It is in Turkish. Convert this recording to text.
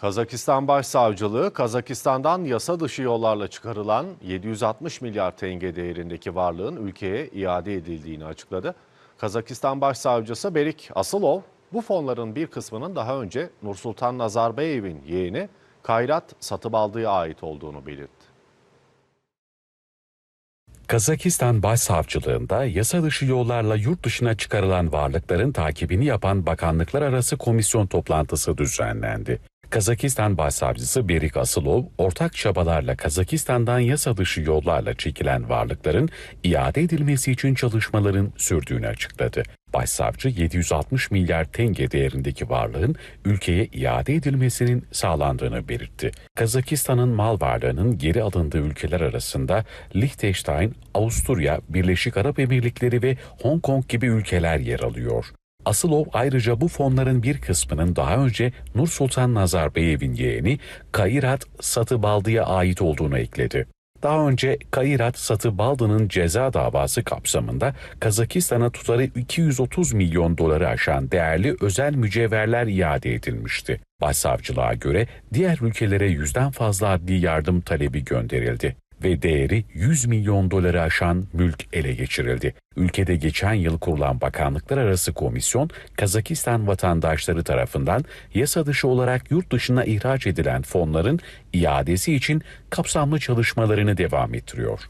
Kazakistan Başsavcılığı, Kazakistan'dan yasa dışı yollarla çıkarılan 760 milyar tenge değerindeki varlığın ülkeye iade edildiğini açıkladı. Kazakistan Başsavcısı Berik Asılov, bu fonların bir kısmının daha önce Nursultan Nazarbayev'in yeğeni Kayrat Satıbaldı'ya ait olduğunu belirtti. Kazakistan Başsavcılığında yasa dışı yollarla yurt dışına çıkarılan varlıkların takibini yapan bakanlıklar arası komisyon toplantısı düzenlendi. Kazakistan Başsavcısı Berik Asılov, ortak çabalarla Kazakistan'dan yasa dışı yollarla çekilen varlıkların iade edilmesi için çalışmaların sürdüğünü açıkladı. Başsavcı 760 milyar tenge değerindeki varlığın ülkeye iade edilmesinin sağlandığını belirtti. Kazakistan'ın mal varlığının geri alındığı ülkeler arasında Liechtenstein, Avusturya, Birleşik Arap Emirlikleri ve Hong Kong gibi ülkeler yer alıyor. Asılov ayrıca bu fonların bir kısmının daha önce Nur Sultan Nazarbayev'in yeğeni Kairat Satıbaldı'ya ait olduğunu ekledi. Daha önce Kairat Satıbaldı'nın ceza davası kapsamında Kazakistan'a tutarı 230 milyon doları aşan değerli özel mücevherler iade edilmişti. Başsavcılığa göre diğer ülkelere yüzden fazla adli yardım talebi gönderildi ve değeri 100 milyon doları aşan mülk ele geçirildi. Ülkede geçen yıl kurulan bakanlıklar arası komisyon, Kazakistan vatandaşları tarafından yasa dışı olarak yurt dışına ihraç edilen fonların iadesi için kapsamlı çalışmalarını devam ettiriyor.